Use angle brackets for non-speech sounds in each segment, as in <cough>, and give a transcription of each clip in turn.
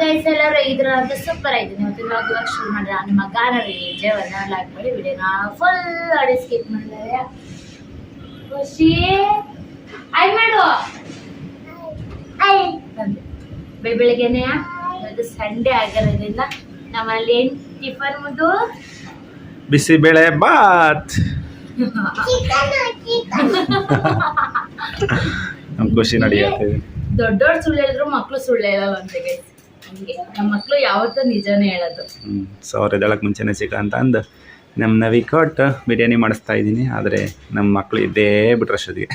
Guys ಎಲ್ಲರೂ ಇದ್ರ ಅಂತ ಸೂಪರ್ ಆಯ್ತು ನೀವು ಇವಾಗ ಇವಾಗ ಶುರು ಮಾಡಿದ್ರೆ ನಿಮ್ಮ ಗಾನ ಜೀವನ ಲಾಕ್ ಮಾಡಿ ವಿಡಿಯೋನ ಫುಲ್ ಅಡಿ ಸ್ಕಿಪ್ ಮಾಡಿದ್ದಾರೆ ಖುಷಿ. ಐ ಮಾಡು ಬೆಳಿಗ್ಗೆನೆ ಇವತ್ತು ಸಂಡೇ ಆಗಿರೋದ್ರಿಂದ ನಮ್ಮಲ್ಲಿ ಏನ್ ಟಿಫನ್ ಮುದ್ದು ಬಿಸಿಬೇಳೆ ಬಾತ್. ನಮ್ಮ ಖುಷಿ ನಡೆಯುತ್ತೆ. ದೊಡ್ಡ ಸುಳ್ಳು ಹೇಳಿದ್ರು ಮಕ್ಳು ಸುಳ್ಳು ಹೇಳಲ್ಲ ಅಂತ ಗೈಸ್ ಹಂಗೆ ನಮ್ಮ ಮಕ್ಳು ಯಾವತ್ತೂ ನಿಜಾನೇ ಹೇಳೋದು. ಸೊ ಅವ್ರು ಎದ್ದೇಳಕ್ಕೆ ಮುಂಚೆನೇ ಸಿಗ ಅಂತ ಅಂದು ನಮ್ಮ ನವಿ ಕೊಟ್ಟು ಬಿರಿಯಾನಿ ಮಾಡಿಸ್ತಾ ಇದ್ದೀನಿ ಆದರೆ ನಮ್ಮ ಮಕ್ಕಳು ಇದ್ದೇ ಬಿಟ್ರೆ ಅಷ್ಟೊತ್ತಿಗೆ.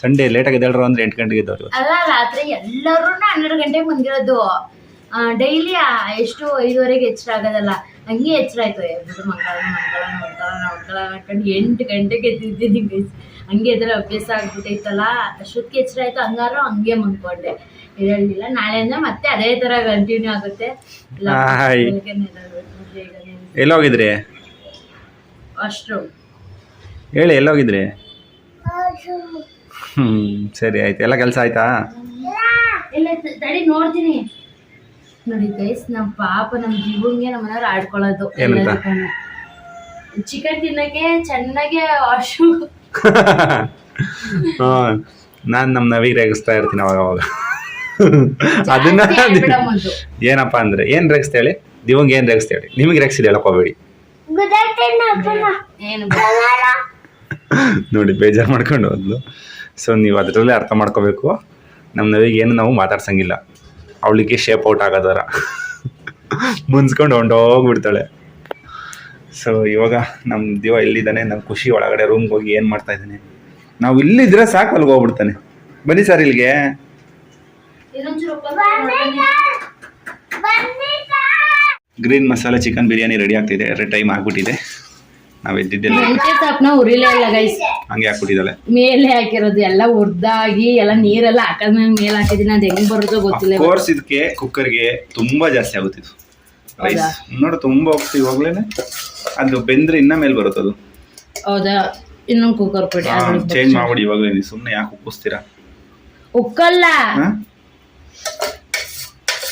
ಸಂಡೇ ಲೇಟಾಗಿ ಎದ್ದೇಳ್ರು ಅಂದ್ರೆ ಎಂಟು ಗಂಟೆಗೆ ಇದ್ದವ್ರು ಅಲ್ಲ ರಾತ್ರಿ ಎಲ್ಲರೂ ಹನ್ನೆರಡು ಗಂಟೆಗೆ ಬಂದಿರೋದು. ಡೈಲಿ ಎಷ್ಟು ಐದುವರೆಗೆ ಎಚ್ಚರ ಆಗೋದಲ್ಲ ಹಂಗೆ ಎಚ್ಚರ ಆಯ್ತು. ಎದ್ದು ಮಂಗಳ ಮಂಗಳ ಮಂಗಳ ಮಂಗಳ ಎಂಟು ಗಂಟೆಗೆ ಎದ್ದಿದ್ದೀನಿ. ಹಂಗೆ ಎದ್ರೆ ಅಭ್ಯಾಸ ಆಗ್ಬಿಟ್ಟೈತಲ್ಲ ಅಷ್ಟೊತ್ತಿಗೆ ಎಚ್ಚರ ಆಯ್ತು ಹಂಗಾರು ಹಂಗೆ ಮನ್ಕೊಂಡೆ ಇರಲಿಲ್ಲ. ನಾಳೆಯಿಂದ ಮತ್ತೆ ಅದೇ ತರ ಕಂಟಿನ್ಯೂ ಆಗುತ್ತೆ. ಹಾಯ್. ಬೆಳಗ್ಗೆನೇ ಬೇಗನೆ ಎಲ್ಲೋಗಿದ್ರಿ? ಅಷ್ಟು ಹೇಳಿ ಎಲ್ಲೋಗಿದ್ರಿ? ಹ್ಞೂ ಸರಿ ಆಯ್ತು. ಎಲ್ಲ ಕೆಲಸ ಆಯ್ತಾ? ಇಲ್ಲ ತ- ತಡಿ ನೋಡ್ತೀನಿ. ನೋಡಿ ಗೈಸ್ ನಮ್ಮ ಪಾಪ ನಮ್ಮ ಜೀವನ್ಗೆ ನಮ್ಮ ಮನೆಯವ್ರು ಆಡ್ಕೊಳ್ಳೋದು. ಏನಂತ? ಚಿಕನ್ ತಿನ್ನಕ್ಕೆ ಚೆನ್ನಾಗಿ ವಾಶು <laughs> ಹಾಂ. ನಾನು ನಮ್ಮ ನವಿಗೆ ರೇಗಿಸ್ತಾ ಇರ್ತೀನಿ ಅವಾಗ ಅವಾಗ <laughs> ಅದನ್ನ. ಏನಪ್ಪ ಅಂದ್ರೆ ಏನು ರೆಕ್ಸ್ ಹೇಳಿ? ದಿವಂಗೆ ಏನು ರೆಕ್ಸ್ ಹೇಳಿ? ನಿಮಗೆ ರೆಕ್ಸ್ ಇದೆಯಲ್ಲ ಏನು ನೋಡಿ ಬೇಜಾರು ಮಾಡ್ಕೊಂಡು ಹೋದ್ಲು. ಸೊ ನೀವು ಅದರಲ್ಲೇ ಅರ್ಥ ಮಾಡ್ಕೋಬೇಕು. ನಮ್ಮ ನವಿಗೆ ಏನು ನಾವು ಮಾತಾಡ್ಸಂಗಿಲ್ಲ. ಅವಳಿಗೆ ಶೇಪ್ ಔಟ್ ಆಗೋದಾರ. <laughs> ಮುನ್ಸ್ಕೊಂಡು ಹೊಂಡೋಗ್ಬಿಡ್ತಾಳೆ ಸೊ ಇವಾಗ ನಮ್ಮ ದಿವ ಇಲ್ಲಿದ್ದಾನೆ. ನಮ್ಮ ಖುಷಿ ಒಳಗಡೆ ರೂಮ್ಗೆ ಹೋಗಿ ಏನು ಮಾಡ್ತಾ ಇದ್ದಾನೆ? ನಾವು ಇಲ್ಲಿದ್ರೆ ಸಾಕು ಅಲ್ಲಿಗೆ ಹೋಗ್ಬಿಡ್ತಾನೆ. ಬನ್ನಿ ಸರ್ ಇಲ್ಲಿಗೆ. ಗ್ರೀನ್ ಮಸಾಲೆ ಚಿಕನ್ ಬಿರಿಯಾನಿ ರೆಡಿ ಆಗ್ತಿದೆ ಎರಡು ಟೈಮ್ ಆಗ್ಬಿಟ್ಟಿದೆ. ನಾವು ಎದ್ದಿದ್ದೆಲ್ಲ ಮೆಂತ್ಯ ಸೊಪ್ಪನ್ನ ಉರಿಲೇ ಇಲ್ಲ ಗೈಸ್ ಹಂಗೆ ಹಾಕ್ಬಿಟ್ಟಿದ್ದಾಳೆ. ಮೇಲೆ ಹಾಕಿರೋದು ಎಲ್ಲ ಉರ್ದಾಗಿ ಎಲ್ಲ ನೀರೆಲ್ಲ ಹಾಕದ್ಮೇಲೆ ಮೇಲೆ ಹಾಕಿದೀನಿ ಅದು ಹೆಂಗ್ ಬರುತ್ತೋ ಗೊತ್ತಿಲ್ಲ. ಕೋರ್ಸ್ ಇದಕ್ಕೆ ಕುಕ್ಕರ್ಗೆ ತುಂಬಾ ಜಾಸ್ತಿ ಆಗುತ್ತೆ ಇದು. ರೈಸ್ ನೋಡು ತುಂಬಾ ಹೋಗ್ತೀವಿ ಇವಾಗ್ಲೇನೆ. ಅದು ಬೆಂದ್ರೆ ಇನ್ನ ಮೇಲೆ ಬರುತ್ತೆ ಅದು. ಹೌದಾ? ಇನ್ನೊಂದು ಕುಕ್ಕರ್ ಪುಡಿ ಚೇಂಜ್ ಮಾಡ್ಬಿಡಿ ಇವಾಗಲೇ ನೀವು ಸುಮ್ಮನೆ ಯಾಕೆ ಉಪ್ಪಿಸ್ತೀರಾ? ಉಕ್ಕಲ್ಲ. ಹಾ?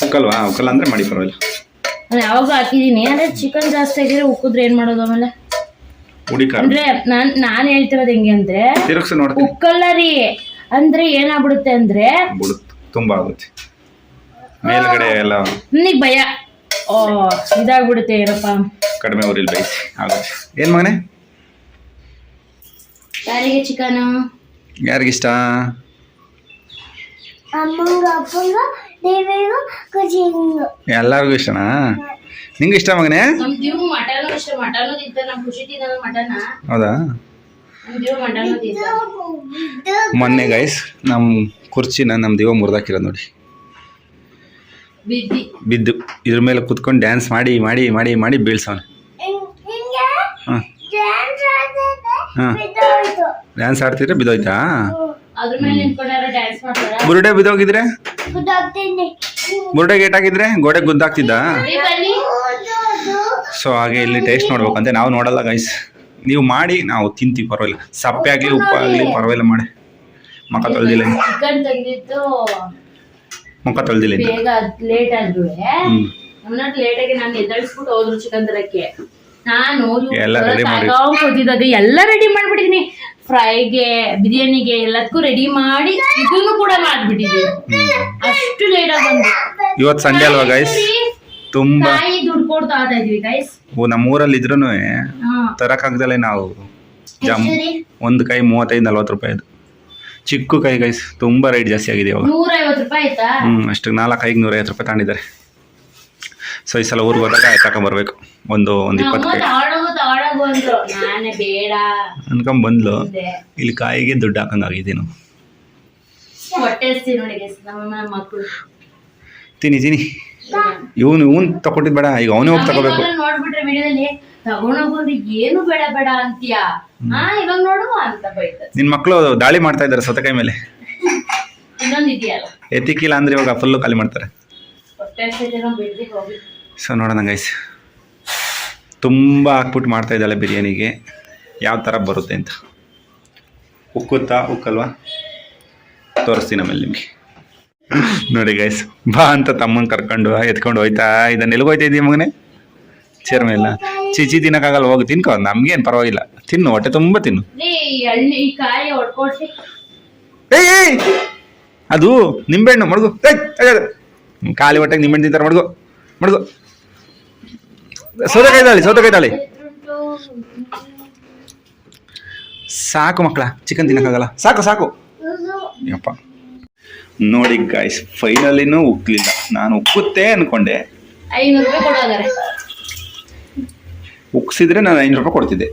ಉಕ್ಕಲ್ವಾ ಉಕ್ಕಲ್ಲ ಅಂದ್ರೆ ಮಾಡಿ ಪರವಾಗಿಲ್ಲ. ನಾನು ಯಾವಾಗ ಹಾಕಿದೀನಿ. ಅಂದ್ರೆ ಚಿಕನ್ ಜಾಸ್ತಿ ಆಗಿದ್ರೆ ಉಕ್ಕಿದ್ರೆ ಏನ್ ಮಾಡೋದು ಆಮೇಲೆ? ಹುಡಿ ಖಾರ. ಅಂದ್ರೆ ನಾನ್ ನಾನ್ ಹೇಳ್ತಿರೋದು ಹೆಂಗೆ ಅಂದ್ರೆ ತಿರುಗ್ಸಿ ನೋಡ್ತೀನಿ. ಉಕ್ಕಲ್ಲ ರೀ. ಅಂದ್ರೆ ಏನಾಗ್ಬಿಡುತ್ತೆ ಅಂದ್ರೆ ಬಿಡುತ್ತೆ ತುಂಬಾ ಆಗುತ್ತೆ. ಮೇಲ್ಗಡೆ ಎಲ್ಲ ನನಗ್ ಭಯ. ಓ ಇದಾಗ್ಬಿಡುತ್ತೆ ಏನಪ್ಪ. ಕಡಿಮೆ ಊರಿಲ್ ಬೈಸಿ ಆಗುತ್ತೆ. ಏನ್ ಮಗನೇ? ಯಾರಿಗೆ ಚಿಕನ್ ಯಾರಿಗಿಷ್ಟ? ಎಲ್ಲರಿಗೂ ಇಷ್ಟನಾ? ನಿಂಗೆ ಇಷ್ಟ ಮಗನೇ? ನಮ್ ದಿವ್ ಮಟನ್ ಇಷ್ಟ ಮಟನ್ ತಿಂತ ನಮ್ ಖುಷಿ ತಿನ್ನೋದು ಮಟನ್ ಹೌದಾ? ನಮ್ ದಿವ್ ಮಟನ್ ತಿಂತ ಮೊನ್ನೆ ಗೈಸ್ ನಮ್ಮ ಕುರ್ಚಿನ ನಮ್ಮ ದೇವ ಮುರಿದಾಕಿರೋದು ನೋಡಿ. ಬಿದ್ದಿ. ಬಿದ್ದು ಇದ್ರ ಮೇಲೆ ಕುತ್ಕೊಂಡು ಡ್ಯಾನ್ಸ್ ಮಾಡಿ ಮಾಡಿ ಮಾಡಿ ಮಾಡಿ ಬೀಳ್ಸವನೆ. ಹಾಂ. ಹಾಂ. ಡ್ಯಾನ್ಸ್ ಆಡ್ತಿದ್ರೆ ಬಿದ್ದೋಯ್ತಾ? ಅದ್ರ ಮೇಲೆ ನಿಂತ್ಕೊಂಡಾರ ಬುರುಡೆ ಬಿದ್ದೋಗಿದ್ರೆ? ಬುರುಡೆ ಗೇಟ್ ಹಾಕಿದ್ರೆ ಗೋಡೆ ಗುದ್ದಾಗ್ತಿದ್ದ? ಸೊ ಹಾಗೆ ಇಲ್ಲಿ ಟೇಸ್ಟ್ ನೋಡ್ಬೇಕಂತೆ. ನಾವು ನೋಡಲ್ಲ ಗೈಸ್ ನೀವು ಮಾಡಿ ನಾವು ತಿಂತೀವಿ ಪರವಾಗಿಲ್ಲ. ಸಪ್ಪೆ ಆಗಲಿ ಉಪ್ಪಾಗಲಿ ಪರವಾಗಿಲ್ಲ ಮಾಡಿ. ಮುಖ ತೊಳೆದಿಲ್ಲ ಮುಖ ತೊಳ್ದಿಲ್ಲ ಲೇಟ್ ಆದ್ರು ಲೇಟಾಗಿ ನಾನು ಎದ್ದಳಿಸ್ಬಿಟ್ಟು ಹೋದ್ರು ಚಿಕನ್ ತರಕ್ಕೆ. ನಾನು ಮಾಡಿ- ಎಲ್ಲ ರೆಡಿ ಮಾಡ್ಬಿಟ್ಟಿದೀನಿ. ಫ್ರೈಗೆ ಬಿರಿಯಾನಿಗೆ ಎಲ್ಲದಕ್ಕೂ ರೆಡಿ ಮಾಡಿ ಇದನ್ನು ಕೂಡ ಮಾಡ್ಬಿಟ್ಟಿದ್ದೀನಿ ಅಷ್ಟು ಲೇಟ್ ಆಗಿ ಬಂದು. ಇವತ್ತು ಸಂಜೆ ಅಲ್ವಾ ಗೈಸ್ ತುಂಬಾ ತಾಯಿ ದುಡ್ಡು ಕೊಡ್ತಾ ಇದೀವಿ ಗೈಸ್ ಓ ನಮ್ಮೂರಲ್ಲಿ ಊರಲ್ಲಿ ಇದ್ರೂನು ತರಕಾಗ್ದಲೆ ನಾವು ಜಾಮ್ ಒಂದು ಕೈ ಮೂವತ್ತೈದು ನಲ್ವತ್ತು ರೂಪಾಯಿ ಅದು. ಚಿಕ್ಕ ಕೈ ಗೈಸ್ ತುಂಬಾ ರೇಟ್ ಜಾಸ್ತಿ ಆಗಿದೆ ಇವಾಗ. ನೂರೈವತ್ತು ರೂಪಾಯಿ ಆಯ್ತಾ? ಹ್ಮ್ ಅಷ್ಟು ನಾಲ್ಕು ನೂರೈವತ್ತು ರೂಪಾಯಿ ತಗೊಂಡಿದ್ದಾರೆ ಸೊ ಈ ಸಲ ಊರಿಗೆ ಹೋದಾಗ ತಗೊಂಬರ್ಬೇಕು ಒಂದು ಒಂದು ಒಂದ್ ಇಪ್ಪತ್ತು ಅನ್ಕೊಂಡ್ ಬಂದ್ಲು ಇಲ್ಲಿ ಕಾಯಿಗೆ ದುಡ್ಡು ಹಾಕಂಗಾಗಿದೆ ಆಗಿದ್ದೀನಿ ಹೊಟ್ಟೆ ಹಸ್ತಿ ನೋಡಿ guys, ನಮ್ಮ ಮಕ್ಕಳು ತಿನ್ನಿ ತಿನ್ನಿ. ಇವನು ಇವನ್ ತಗೊಂಡಿದ್ ಬೇಡ. ಈಗ ಅವನೇ ಹೋಗಿ ತಗೋಬೇಕು ನೋಡ್ಬಿಟ್ರೆ ವಿಡಿಯೋದಲ್ಲಿ ತಗೊಂಡೋಗ್ರಿ ಏನು ಬೇಡ ಬೇಡ ಅಂತೀಯ? ಹಾ ಇವಾಗ ನೋಡು ಅಂತ ಬೈತದೆ ನಿನ್ನ ಮಕ್ಕಳು ದಾಳಿ ಮಾಡ್ತಾ ಇದ್ದಾರೆ ಸತಕಾಯಿ ಮೇಲೆ. ಎತ್ತಿಕ್ಕಿಲ್ಲ ಅಂದ್ರೆ ಇವಾಗ ಫುಲ್ಲು ಖಾಲಿ ಮಾಡ್ತಾರೆ. ಹೊಟ್ಟೆ ಹೋಗಿ ಸೊ ನೋಡೋಣ ಗೈಸ್ ತುಂಬ ಹಾಕ್ಬಿಟ್ಟು ಮಾಡ್ತಾ ಇದ್ದಾಳೆ ಬಿರಿಯಾನಿಗೆ. ಯಾವ ಥರ ಬರುತ್ತೆ ಅಂತ. ಉಕ್ಕುತ್ತಾ ಉಕ್ಕಲ್ವಾ? ತೋರಿಸ್ತೀನಿ ಆಮೇಲೆ ನಿಮಗೆ. ನೋಡಿ ಗೈಸ್ ಬಾ ಅಂತ ತಮ್ಮನ ಕರ್ಕೊಂಡು ಎತ್ಕೊಂಡು ಹೋಯ್ತಾ ಇದನ್ನ ಎಲ್ಗೋಯ್ತಾ ಹೋಯ್ತಾ ಇದೀಯ ಮಗನೇ? ಚೇರ್ ಮೇಲೆ ಚಿಚಿ ತಿನ್ನಕ್ಕಾಗಲ್ಲ ಹೋಗಿ ತಿನ್ಕೋ ನಮ್ಗೇನು ಪರವಾಗಿಲ್ಲ. ತಿನ್ನು ಹೊಟ್ಟೆ ತುಂಬ ತಿನ್ನು. ಏಯ್! ಅದು ನಿಂಬೆಹಣ್ಣು ಮಡ್ಗು. ಖಾಲಿ ಹೊಟ್ಟೆಗೆ ನಿಂಬೆಹಣ್ಣು ತಿಂತಾರೆ ಮಡ್ಗು ಮಡ್ಗು. ಸೌತೆಕಾಯಿ ತಾಳಿ ಸೌತೆಕಾಯಿ ತಾಳಿ ಸಾಕು ಮಕ್ಕಳ ಚಿಕನ್ ತಿನ್ನಕ್ಕಾಗಲ್ಲ. ಸಾಕು ಸಾಕು. ಯಪ್ಪ. ನೋಡಿ ಗಾಯ್ಸ್ ಫೈನಲಿನೂ ಉಕ್ಕಲಿಲ್ಲ ನಾನು ಉಕ್ಕುತ್ತೆ ಅನ್ಕೊಂಡೆ. ಐನೂರು ರೂಪಾಯಿ ಕೊಡೋದಾರೆ ಉಕ್ಸಿದ್ರೆ ನಾನು ಐನೂರು ರೂಪಾಯಿ ಕೊಡ್ತಿದ್ದೆ.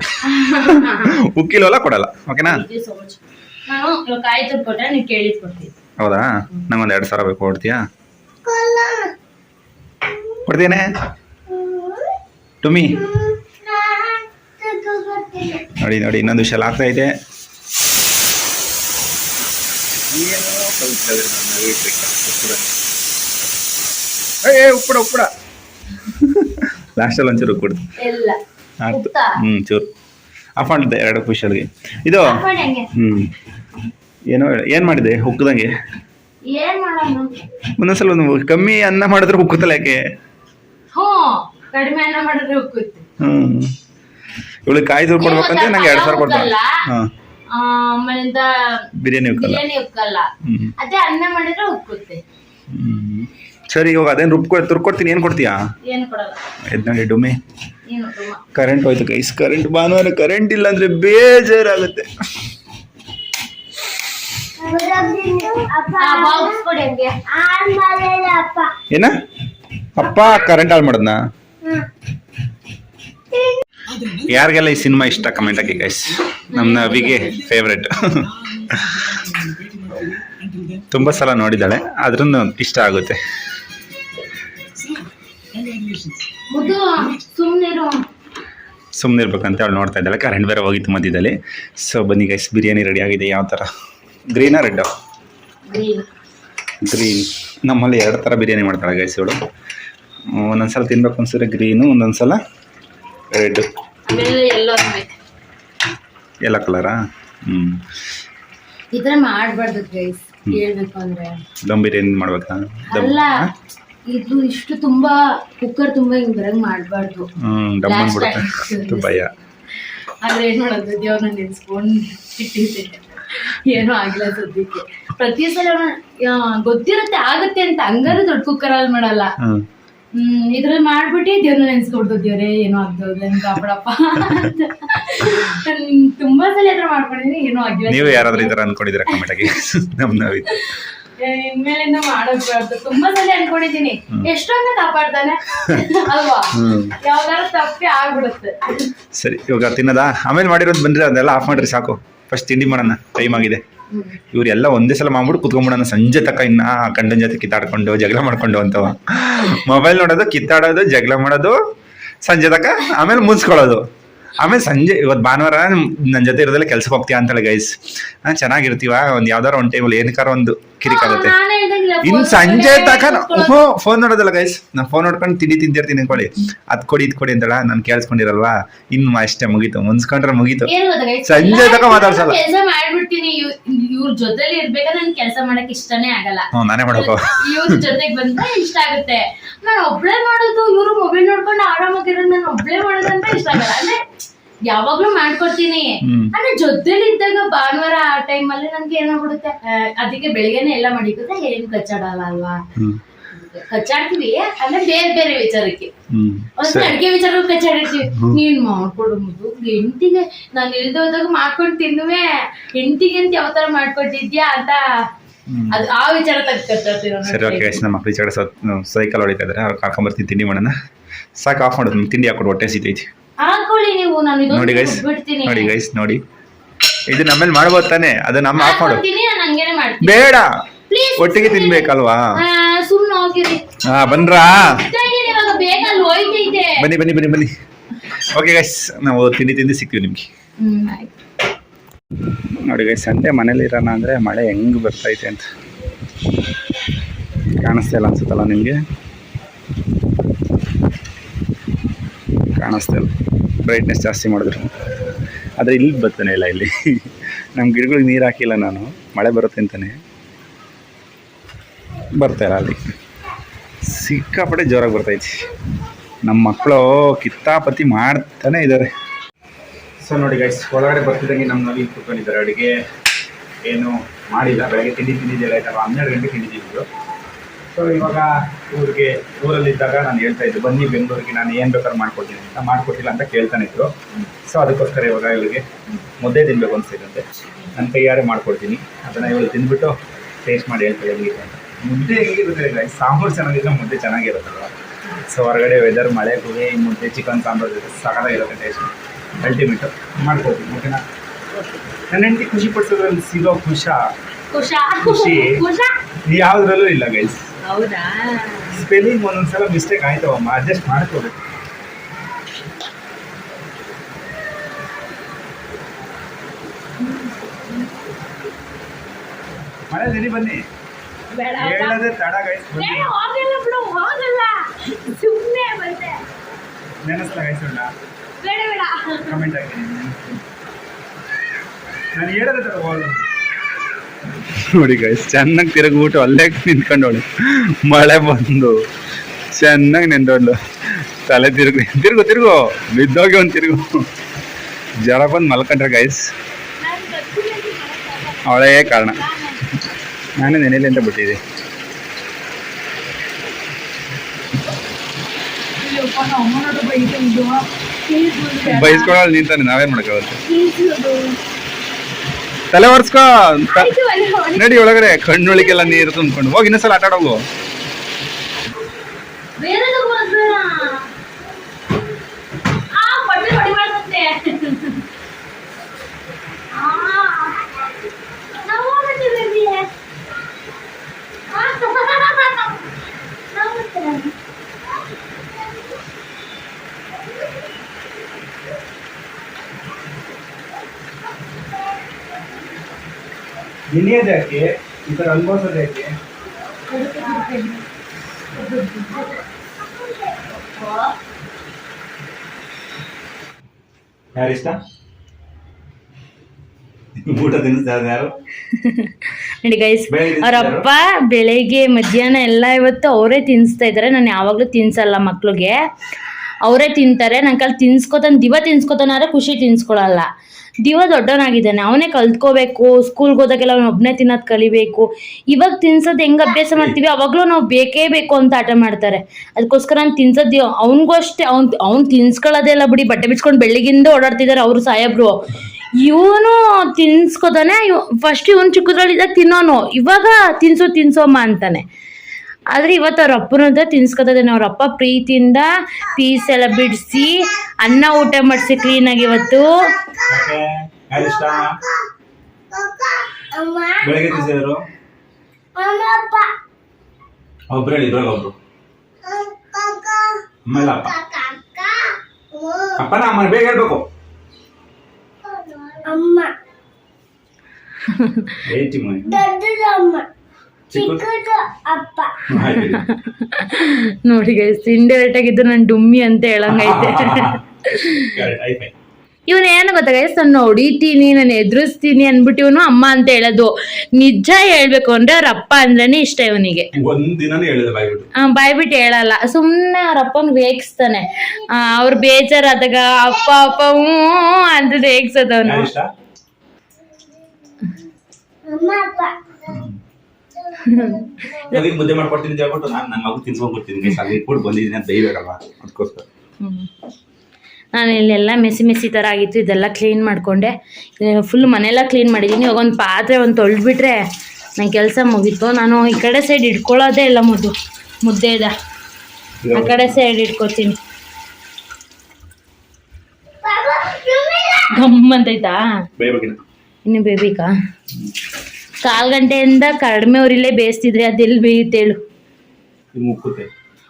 <laughs> ಉಕ್ಕಿಲ್ವಲ್ಲ ಕೊಡಲ್ಲ. ಓಕೆನಾ ಹೌದಾ? ನಂಗೊಂದು ಎರಡು ಸಾವಿರ ಬೇಕು ಕೊಡ್ತೀಯಾ? ಕೊಡ್ತೇನೆ. ಟುಮಿ. ನೋಡಿ ನೋಡಿ ಇನ್ನೊಂದು ವಿಷಯ ಆಗ್ತಾ ಇದೆ. ಉಪ್ಪುಡ ಉಪ್ಪುಡ. ಲಾಸ್ಟಲ್ಲಿ ಒಂಚೂರು ಕೊಡ್ತು? ಹ್ಞೂ ಚೂರು. ಆಫ್ ಮಾಡಿದ್ದೆ ಎರಡು ವಿಷಯಲ್ಗೆ ಇದು ಹ್ಞೂ ಏನೋ ಏನು ಮಾಡಿದೆ ಹುಕ್ಕದಂಗೆ ಒಂದೊಂದ್ಸಲ ಒಂದು ಕಮ್ಮಿ ಅನ್ನ ಮಾಡಿದ್ರೆ ಹುಕ್ಕುತ್ತಲ್ಲ ಯಾಕೆ? ಕಡಿಮೆ ಅನ್ನ ಮಾಡಿದ್ರೆ ಉಕ್ಕುತ್ತೆ ಹ್ಮ್ ಇವಳಿಗೆ ಕಾಯಿ ತುರ್ ಕೊಡ್ಬೇಕಂತ ನಂಗೆ ಎರಡ್ ಸಾವಿರ ಕೊಡ್ತಾರೆ. ಹಾಂ. ಆ, ಆಮೇಲಿಂದ ಬಿರಿಯಾನಿ ಉಕ್ಕಲ್ಲ ಬಿರಿಯಾನಿ ಉಕ್ಕಲ್ಲ ಹ್ಮ್ ಅದೇ ಅನ್ನ ಮಾಡಿದ್ರೆ ಉಕ್ಕುತ್ತೆ ಹ್ಮ್ ಸರಿ ಇವಾಗ ಅದೇನು ರುಬ್ಕೊ ತುರ್ಕೊಡ್ತೀನಿ. ಏನು ಕೊಡ್ತೀಯಾ? ಏನು ಕೊಡಲ್ಲ. ಎದ್ನಾಡಿ ಡುಮ್ಮಿ. ಏನು ತುಂಬ ಕರೆಂಟ್ ಹೋಯ್ತು ಕೈಸ್ ಕರೆಂಟ್ ಭಾನುವಾರ ಕರೆಂಟ್ ಇಲ್ಲ ಅಂದ್ರೆ ಬೇಜಾರಾಗುತ್ತೆ. ಬಾಕ್ಸ್ ಕೊಡಿ ಹಂಗೆ. ಏನ? ಅಪ್ಪ ಕರೆಂಟ್ ಹಾಳು ಮಾಡದ್ನಾ? ಯಾರಿಗೆಲ್ಲ ಈ ಸಿನಿಮಾ ಇಷ್ಟ? ಕಮೆಂಟ್ ಹಾಕಿ ಗೈಸ್ ನಮ್ಮ ನವಿಗೆ ಫೇವ್ರೆಟ್ ತುಂಬ ಸಲ ನೋಡಿದ್ದಾಳೆ ಅದ್ರೂ ಇಷ್ಟ ಆಗುತ್ತೆ. ಸುಮ್ಮನೆ ಇರ್ಬೇಕಂತ ಅವಳು ನೋಡ್ತಾ ಇದ್ದಾಳೆ. ಕರೆಂಟ್ ಬೇರೆ ಹೋಗಿತ್ತು ಮಧ್ಯದಲ್ಲಿ ಸೊ ಬನ್ನಿ ಗೈಸ್ ಬಿರಿಯಾನಿ ರೆಡಿ ಆಗಿದೆ ಯಾವ ಥರ? ಗ್ರೀನಾ ರೆಡ್ಡು ಗ್ರೀನ್ ಗ್ರೀನ್ ನಮ್ಮಲ್ಲಿ ಎರಡು ಥರ ಬಿರಿಯಾನಿ ಮಾಡ್ತಾಳೆ ಗೈಸ್ ಇವಳು. ಒಂದೊಂದು ಸಲ ತಿನ್ಬೇಕು ಅನ್ಸಿದ್ರೆ ಗ್ರೀನು ಒಂದೊಂದು ರೆಡ್ ಎಲ್ಲೋ ಎಲ್ಲ ಕಲರಾ ಹ್ಞೂ ಈ ಥರ ಮಾಡಬಾರ್ದು ಗೈಸ್ ಹೇಳ್ಬೇಕು ಅಂದ್ರೆ. ದಮ್ ಬಿರಿಯಾನಿ ಮಾಡ್ಬೇಕಾ? ಅಲ್ಲ ಇದು ಇಷ್ಟು ತುಂಬಾ ಕುಕ್ಕರ್ ತುಂಬಾ ಹಿಂಗ್ ಬರಂಗ್ ಮಾಡ್ಬಾರ್ದು. ಹ್ಞೂ ಬಂದ್ಬಿಡುತ್ತೆ. time. ಭಯ. ಆದರೆ ಏನ್ ಮಾಡೋದು ದೇವ್ರನ್ನ ನೆನೆಸ್ಕೊಂಡು ಇಟ್ಟಿದ್ದೆ. ಏನೂ ಆಗಿಲ್ಲ ಸದ್ಯಕ್ಕೆ. ಪ್ರತಿ ಸಲ ಗೊತ್ತಿರತ್ತೆ ಆಗುತ್ತೆ ಅಂತ. ಹಂಗಾರು ದೊಡ್ಡ ಕುಕ್ಕರ್ ಅಲ್ಲಿ ಮಾಡಲ್ಲ. ಹ್ಮ್ ಇದ್ರಲ್ಲಿ ಮಾಡ್ಬಿಟ್ಟು ದೇವ್ರನ್ನ ನೆನ್ಸ್ಕೊಡ್ತು ದೇವ್ರೆ ಏನೋ ಆಗ್ತದೆ ಅಂತ. ತುಂಬಾ ಸಲ ಹತ್ರ ಮಾಡ್ಕೊಂಡಿದ್ದೀನಿ ಏನೋ ಆಗಿಲ್ಲ. ನೀವು ಯಾರಾದ್ರೂ ಈ ಥರ ಅನ್ಕೊಂಡಿದ್ದೀರಾ ಆಗಿ? ನಮ್ಮ ನಾವಿತ್ತು ಏ, ಇನ್ಮೇಲಿಂದ ಮಾಡೋದು ತುಂಬಾ ಸಲ ಅನ್ಕೊಂಡಿದೀನಿ ಎಷ್ಟೊಂದ ಕಾಪಾಡ್ತಾನೆ? ಅಲ್ವಾ? ಯಾವ್ದಾದ್ರು ಯಾವ್ದಾರು ತಪ್ಪಿ ಆಗ್ಬಿಡುತ್ತೆ. ಸರಿ ಇವಾಗ ತಿನ್ನದಾ? ಆಮೇಲೆ ಮಾಡಿರೋದು ಬಂದ್ರೆ ಅದೆಲ್ಲ ಆಫ್ ಮಾಡ್ರಿ ಸಾಕು. ಫಸ್ಟ್ ತಿಂಡಿ ಮಾಡೋಣ. ಟೈಮ್ ಆಗಿದೆ. ಇವರೆಲ್ಲ ಒಂದೇ ಸಲ ಮಾಡ್ಬಿಟ್ಟು ಕುತ್ಕೊಂಡ್ಬಿಡೋಣ. ಸಂಜೆ ತಕ್ಕ ಇನ್ನ ಗಂಡನ ಜೊತೆ ಕಿತ್ತಾಡ್ಕೊಂಡು, ಜಗಳ ಮಾಡ್ಕೊಂಡು ಅಂತವ ಮೊಬೈಲ್ ನೋಡೋದು, ಕಿತ್ತಾಡೋದು, ಜಗಳ ಮಾಡೋದು, ಸಂಜೆ ತಕ ಆಮೇಲೆ ಮುನ್ಸ್ಕೊಳ್ಳೋದು. ಆಮೇಲೆ ಸಂಜೆ ಇವತ್ತು ಭಾನುವಾರ ನನ್ನ ಜೊತೆ ಇರೋದಲ್ಲ ಕೆಲ್ಸಕ್ಕೆ ಹೋಗ್ತೀಯ ಅಂತೇಳಿ ಗೈಸ್ ಚೆನ್ನಾಗಿರ್ತೀವ? ಒಂದು ಯಾವ್ದಾರ ಒಂದು ಟೈಮಲ್ಲಿ ಏನಕ್ಕಾರ ಒಂದು ಕಿರಿಕಾಗುತ್ತೆ. ಇನ್ ಸಂಜೆ ತಕ ಕೂತ್ಕೊಳ್ಳೋದು. ಫೋನ್ ನೋಡೋದಲ್ಲ ಗೈಸ್ ನಾ ಫೋನ್ ನೋಡ್ಕೊಂಡು ತಿಂಡಿ ತಿಂತಿರ್ತೀನಿ ಅನ್ಕೊಳ್ಳಿ. ಅದ್ ಕೊಡಿ ಇದ್ ಕೊಡಿ ಅಂತಳ ನಾನು ಕೇಳಿಸ್ಕೊಂಡಿರಲ್ವಾ? ಇನ್ನು ಅಷ್ಟೇ ಮುಗೀತು ಮುನ್ಸ್ಕೊಂಡ್ರೆ ಮುಗೀತು? ಸಂಜೆ ತಕ ಮಾತಾಡ್ಸಲ್ಲ. ಕೆಲಸ ಮಾಡ್ಬಿಡ್ತೀನಿ. ಇವ್- ಇವ್ರ ಜೊತೆಲಿ ಇರ್ಬೇಕಾದ್ರೆ ನನ್ ಕೆಲಸ ಮಾಡಕ್ ಇಷ್ಟನೇ ಆಗಲ್ಲ. ಹ್ಞೂ ನಾನೇ ಮಾಡ್ಬೇಕು. ಇವ್ರ ಜೊತೆಗೆ ಬಂದ್ರೆ ಇಷ್ಟ ಆಗುತ್ತೆ. ನಾನು ಒಬ್ಳೆ ಮಾಡೋದು ಇವ್ರು ಮೊಬೈಲ್ ನೋಡ್ಕೊಂಡು ಆರಾಮಾಗಿರೋದು ನಾನು ಒಬ್ಳೆ ಮಾಡೋದಂತ ಇಷ್ಟ ಆಗಲ್ಲ. ಅಂದ್ರೆ ಯಾವಾಗ್ಲೂ ಮಾಡ್ಕೊಡ್ತೀನಿ. ಅಂದ್ರೆ ಜೊತೆಲಿ ಇದ್ದಾಗ ಭಾನುವಾರ ಆ ಟೈಮ್ ಅಲ್ಲಿ ನನ್ಗೆ ಏನಾಗ್ಬಿಡುತ್ತೆ? ಅದಕ್ಕೆ ಬೆಳಿಗ್ಗೆನೆ ಎಲ್ಲ ಮಾಡಿದ್ರೆ ಏನ್ ಕಚ್ಚಾಡಲ್ಲ ಅಲ್ವಾ? ಕಚ್ಚಾಡ್ತೀವಿ. ಅಂದ್ರೆ ಬೇರೆ ಬೇರೆ ವಿಚಾರಕ್ಕೆ. ಒಂದ್ ಅಡಿಗೆ ವಿಚಾರ ಕಚ್ಚಾಡಿರ್ತೀವಿ. ನೀನ್ ಮಾಡ್ಕೊಡು ಮಗು ಹೆಂಡತಿಗೆ ನಾನು ಇಲ್ದ ಹೋದಾಗ ಮಾಡ್ಕೊಂಡು ತಿನ್ನುವೆ. ಹೆಂಡತಿಗೆ ಅಂತ ಯಾವ ತರ ಮಾಡ್ಕೊಟ್ಟಿದ್ಯಾ ಅಂತ ಅದು ಆ ವಿಚಾರ ಸರಿ ಓಕೆ ನಮ್ಮ ಮಕ್ಳು ಜಗಳ ಸೈಕಲ್ ಹೊಡಿತಾ ಇದ್ದಾರೆ. ಅವ್ರು ಕರ್ಕೊಂಬರ್ತೀನಿ ತಿಂಡಿ ಮಾಡೋಣ. ಸಾಕು ಆಫ್ ಮಾಡೋದು. ತಿಂಡಿ ಹಾಕೊಡು ಹೊಟ್ಟೆ ಸಿತೈತಿ ಹಾಕೊಳ್ಳಿ ನೀವು ನಾನು ನೋಡಿ ಗೈಸ್ ಬಿಡ್ತೀನಿ. ನೋಡಿ ಗೈಸ್ ನೋಡಿ. ಇದು ನಮ್ಮಲ್ಲಿ ಮಾಡ್ಬೋದು ತಾನೆ? ಅದು ನಮ್ಮ ಆಫ್ ಮಾಡು. ನಾನು ಹಂಗೇನೆ ಮಾಡ್ತೀನಿ. ಬೇಡ. ಒಟ್ಟಿಗೆ ತಿನ್ಬೇಕಲ್ವಾ? ಸುಮ್ನೆ ಹೋಗಿರಿ. ಹಾ ಬಂದ್ರಾ? ಇವಾಗ ಬೇಗ ಅಲ್ಲಿ ಹೋಯ್ತೈತೆ. ಬನ್ನಿ ಬನ್ನಿ ಬನ್ನಿ ಬನ್ನಿ. ಓಕೆ ಗೈಸ್ ನಾವು ತಿಂಡಿ ತಿಂದು ಸಿಗ್ತೀವಿ ನಿಮ್ಗೆ. ಹ್ಮ್ ಆಯ್ತು. ನೋಡಿ ಗೈಸ್ ಸಂಡೆ ಮನೇಲಿ ಇರೋಣ ಅಂದರೆ ಮಳೆ ಹೆಂಗೆ ಬರ್ತೈತೆ ಅಂತ. ಕಾಣಿಸ್ತಾ ಇಲ್ಲ ಅನ್ಸುತ್ತಲ್ಲ ನಿಮಗೆ? ಕಾಣಿಸ್ತಾ ಇಲ್ಲ ಬ್ರೈಟ್ನೆಸ್ ಜಾಸ್ತಿ ಮಾಡಿದ್ರು. ಆದರೆ ಇಲ್ಲಿ ಬರ್ತಾನೆ ಇಲ್ಲ ಇಲ್ಲಿ. ನಮ್ಮ ಗಿಡಗಳಿಗೆ ನೀರು ಹಾಕಿಲ್ಲ ನಾನು. ಮಳೆ ಬರುತ್ತೆ ಅಂತಾನೆ. ಇಲ್ಲ ಅಲ್ಲಿ. ಸಿಕ್ಕಾಪಟ್ಟೆ ಜೋರಾಗಿ ಬರ್ತೈತಿ ನಮ್ಮ ಮಕ್ಕಳು ಕಿತ್ತಾಪತಿ ಮಾಡ್ತಾನೆ ಇದ್ದಾರೆ ಸೊ ನೋಡಿ ಗೈಸ್ ಒಳಗಡೆ ಬರ್ತಿದ್ದಂಗೆ ನಮ್ಮ ನವಿ ಕುತ್ಕೊಂಡಿದ್ದಾರೆ. ಅಡುಗೆ ಏನು ಮಾಡಿಲ್ಲ. ಬೆಳಗ್ಗೆ ತಿಂಡಿ ತಿಂದಿದ್ದಿಲ್ಲ ಆಯ್ತಲ್ಲ ಹನ್ನೆರಡು ಗಂಟೆ ತಿಂದಿದ್ದು ಸೊ ಇವಾಗ ಊರಿಗೆ ಊರಲ್ಲಿದ್ದಾಗ ನಾನು ಹೇಳ್ತಾ ಇದ್ದೆ ಬನ್ನಿ ಬೆಂಗಳೂರಿಗೆ ನಾನು ಏನು ಬೇಕಾದ್ರೂ ಮಾಡ್ಕೊಡ್ತೀನಿ ಅಂತ. ಮಾಡ್ಕೊಟ್ಟಿಲ್ಲ ಅಂತ ಕೇಳ್ತಾನೆ ಇದ್ರು. ಸೊ ಅದಕ್ಕೋಸ್ಕರ ಇವಾಗ ಇವಳಿಗೆ ಮುದ್ದೆ ತಿನ್ಬೇಕು ಅನ್ಸಿದಂತೆ. ನನ್ನ ಕೈಯಾರೆ ಮಾಡ್ಕೊಡ್ತೀನಿ. ಅದನ್ನು ಇವಳು ತಿಂದ್ಬಿಟ್ಟು ಟೇಸ್ಟ್ ಮಾಡಿ ಹೇಳ್ತಾರೆ ಹೇಗಿದೆ ಅಂತ. ಮುದ್ದೆ ಹೇಗಿರುತ್ತೆ ಸಾಂಬಾರು ಚೆನ್ನಾಗಿದ್ರೆ ಮುದ್ದೆ ಚೆನ್ನಾಗಿರುತ್ತಲ್ಲ ಸೊ ಹೊರಗಡೆ ವೆದರ್ ಮಳೆ ಗುಹೆ ಮುದ್ದೆ ಚಿಕನ್ ಸಾಂಬಾರು ಜೊತೆ ಇರುತ್ತೆ ಟೇಸ್ಟ್ ಅಲ್ಟಿಮೇಟು ಮಾಡ್ಕೊಡ್ತೀನಿ ಓಕೆನಾ ನನ್ನ ಹೆಂಡತಿ ಖುಷಿ ಪಡಿಸೋದ್ರಲ್ಲಿ ಸಿಗೋ ಖುಷ ಖುಷಾ ಖುಷಿ. <laughs> ಖುಷಾ ಯಾವುದ್ರಲ್ಲೂ ಇಲ್ಲ ಗೈಸ್ ಹೌದಾ? ಸ್ಪೆಲ್ಲಿಂಗ್ ಒಂದೊಂದ್ಸಲ ಮಿಸ್ಟೇಕ್ ಆಯ್ತವಮ್ಮ ಅಡ್ಜಸ್ಟ್ ಮಾಡ್ಕೋಬೇಕು ಮಳೆ ನೆನೆ ಬನ್ನಿ. ಬೇಡ ಹೇಳದೆ ತಡ ಗೈಸ್ ಬನ್ನಿ. ಹೋಗಲ್ಲ ಬಿಡು ಹೋಗಲ್ಲ. ಸುಮ್ಮನೆ ಬಂದೆ. ನೆನೆಸ್ಲ ಗೈಸ್ ಬೇಡ ಬೇಡ. ಕಮೆಂಟ್ ಹಾಕಿ ನಾನು ಹೇಳದೆ ತಡ ಹೋಗಲ್ಲ ನೋಡಿ ಗೈಸ್ ಚೆನ್ನಾಗಿ ತಿರುಗ್ಬಿಟ್ಟು ಅಲ್ಲೇ ನಿಂತ್ಕೊಂಡವಳು ಮಳೆ ಬಂದು ಚೆನ್ನಾಗಿ ನಿಂತವಳು ತಲೆ ತಿರುಗಿ, ತಿರುಗು ತಿರುಗು, ಬಿದ್ದೋಗಿ ಒಂದು ತಿರುಗು ಜ್ವರ ಬಂದು ಮಲ್ಕೊಂಡ್ರೆ ಗೈಸ್. ಅವಳೇ ಕಾರಣ ನಾನೇ ನೆನೆಯಲ್ಲಿ ಅಂತ ಬಿಟ್ಟಿದ್ದೆ. ಬೈಸ್ಕೊಳ್ಳೋಳು ನಿಂತಾನೆ ನಾವೇನ್ ಮಾಡಕ್ಕಾಗುತ್ತೆ. ತಲೆ ಒರೆಸ್ಕೋ. ನಡಿ ಒಳಗಡೆ ಕಣ್ಣುಳಿಕೆಲ್ಲ ನೀರು ತುಂಬ್ಕೊಂಡು. ಹೋಗಿ ಇನ್ನೊಂದ್ಸಲ ಆಟ ಆಡೋಗು ಬೇರೆದು ಬರ್ಬೇಡ. ಆ, ಬಟ್ಟೆ ಹೊಡಿಬಾರ್ದಂತೆ. ಆ, ನಾವು ಹೋಗ್ಬಿಟ್ಟು baby. ಆ, ನಾವು ಹೋಗ್ತೇವೆ. ನಿನ್ನೆದು ಯಾಕೆ ಈ ಥರ ಯಾಕೆ ಯಾರಿಷ್ಟ? ಊಟ ತಿನ್ನಿಸ್ತಾ ಯಾರು? ನೋಡಿ ಗೈಸ್ ಬೆಳಿಗ್ಗೆ ಅವರಪ್ಪ ಬೆಳಿಗ್ಗೆ ಮಧ್ಯಾಹ್ನ ಎಲ್ಲ ಇವತ್ತು ಅವರೇ ತಿನ್ನಿಸ್ತಾ ಇದ್ದಾರೆ. ನಾನು ಯಾವಾಗಲೂ ತಿನ್ಸಲ್ಲ ಮಕ್ಳಿಗೆ. ಅವರೇ ತಿಂತಾರೆ. ನನ್ನ ಕಲ್ ತಿನ್ಸ್ಕೊತಾನೆ ದಿವ ತಿನ್ಸ್ಕೊತಾನಾದ್ರೆ ಖುಷಿ ತಿನ್ಸ್ಕೊಳಲ್ಲ. ದಿವ ದೊಡ್ಡವನಾಗಿದ್ದಾನೆ. ಅವನೇ ಕಲ್ತ್ಕೋಬೇಕು. ಸ್ಕೂಲ್ಗೆ ಹೋದಾಗೆಲ್ಲ ಅವ್ನು ಒಬ್ಬನೇ ತಿನ್ನೋದು ಕಲಿಬೇಕು. ಇವಾಗ ತಿನ್ಸೋದು ಹೆಂಗೆ ಅಭ್ಯಾಸ ಮಾಡ್ತೀವಿ? ಅವಾಗಲೂ ನಾವು ಬೇಕೇ ಬೇಕು ಅಂತ ಆಟ ಮಾಡ್ತಾರೆ. ಅದಕ್ಕೋಸ್ಕರ ನಾನು ತಿನ್ಸೋದು ಅವ್ನಿಗೂ ಅಷ್ಟೇ ಅವ್ನು ಅವ್ನು ತಿನ್ಸ್ಕೊಳ್ಳೋದೇ ಇಲ್ಲ ಬಿಡಿ. ಬಟ್ಟೆ ಬಿಚ್ಕೊಂಡು ಬೆಳಿಗ್ಗಿಂದ ಓಡಾಡ್ತಿದ್ದಾರೆ ಅವರು ಸಾಹೇಬ್ರು. ಇವನು ತಿನ್ಸ್ಕೊತಾನೆ. ಫಸ್ಟ್ ಇವನು ಚಿಕ್ಕದ್ರಲ್ಲಿದ್ದಾಗ ತಿನ್ನೋನು. ಇವಾಗ ತಿನ್ಸೋ ತಿನ್ಸೋಮ್ಮ ಅಂತಾನೆ. ಆದರೆ ಇವತ್ತು ಅವ್ರ ಅಪ್ಪನಂತ ತಿನ್ಸ್ಕೊತಿದ್ದಾನೆ ಅವ್ರ ಅಪ್ಪ ಪ್ರೀತಿಯಿಂದ ಪೀಸ್ ಎಲ್ಲ ಬಿಡಿಸಿ ಅನ್ನ ಊಟ ಮಾಡಿಸಿ ಕ್ಲೀನಾಗಿ ಇವತ್ತು. ಒಬ್ರು ಹೇಳಿ ಅಪ್ಪನ ಅಮ್ಮ ಬೇಗ ಹೇಳ್ಬೇಕು. ಅಮ್ಮ. ಏಯ್ಟಿ ಮನೆ <laughs> ನೋಡಿ ಗೈಸ್ ಇಂಡೈರೆಕ್ಟ್ ಆಗಿದ್ದು ನಾನು ಡುಮ್ಮಿ ಅಂತ ಹೇಳಂಗೈತೆ. <laughs> ಇವನ್ ಏನ ಗೊತ್ತಾ ಗೈಸ್ ನಾನು ಹೊಡಿತೀನಿ ನಾನು ಎದುರಿಸ್ತೀನಿ ಅಂದ್ಬಿಟ್ಟು ಇವನು ಅಮ್ಮ ಅಂತ ಹೇಳೋದು. ನಿಜ ಹೇಳ್ಬೇಕು ಅಂದ್ರೆ ಅವ್ರ ಅಪ್ಪ ಅಂದ್ರೇನೆ ಇಷ್ಟ ಇವನಿಗೆ. ಒಂದ್ ದಿನನೂ ಹೇಳಿದೆ ಬಾಯ್ಬಿಟ್ಟು. ಹೇಳಲ್ಲ. ಸುಮ್ಮನೆ ಅವ್ರ ಅಪ್ಪನ ರೇಗಿಸ್ತಾನೆ. ಅವ್ರು ಬೇಜಾರಾದಾಗ ಅಪ್ಪ ಅಪ್ಪ ಹ್ಞೂ ಅಂತ ರೇಗಿಸೋದವನು ಯಾರಿಷ್ಟ? ಅಮ್ಮ ಅಪ್ಪ. <laughs> ಅದಕ್ಕೆ ಮುದ್ದೆ ಮಾಡ್ಕೊಡ್ತೀನಿ ಅಂತ ಹೇಳ್ಬಿಟ್ಟು ನಾನು ನನ್ನ ಮಗು ತಿನ್ಸ್ಕೊಂಡ್ಬಿಡ್ತೀನಿ ಅಲ್ಲಿ ಕೂಡ ಬಂದಿದ್ದೀನಿ ಅಂತ ದೈವಗಲ್ವ ಅದಕ್ಕೋಸ್ಕರ. ನಾನು ಇಲ್ಲೆಲ್ಲ ಮೆಸಿ ಮೆಸಿ ಥರ ಆಗಿತ್ತು ಇದೆಲ್ಲ ಕ್ಲೀನ್ ಮಾಡಿಕೊಂಡೆ. ಫುಲ್ ಮನೆಯೆಲ್ಲ ಕ್ಲೀನ್ ಮಾಡಿದ್ದೀನಿ ಇವಾಗ ಒಂದು ಪಾತ್ರೆ ಒಂದು ತೊಳೆದ್ಬಿಟ್ರೆ ನನ್ನ ಕೆಲಸ ಮುಗೀತು. ನಾನು ಈ ಕಡೆ ಸೈಡ್ ಇಟ್ಕೊಳ್ಳೋದೇ ಇಲ್ಲ ಮುದ್ದು. ಮುದ್ದೆ ಇದೆ. ಆ ಕಡೆ ಸೈಡ್ ಇಟ್ಕೋತೀನಿ. ಗಮ್ ಅಂತೈತಾ ಇನ್ನು ಬೇಬಿಕಾ? ಕಾಲು ಗಂಟೆಯಿಂದ ಕಡಿಮೆ ಉರಿಲೇ ಬೇಯಿಸ್ತಿದ್ರಿ ಅದೆಲ್ಲಿ ಬೇಯುತ್ತೆ ಹೇಳು. ಇದು ಮುಕ್ಕುತ್ತೆ.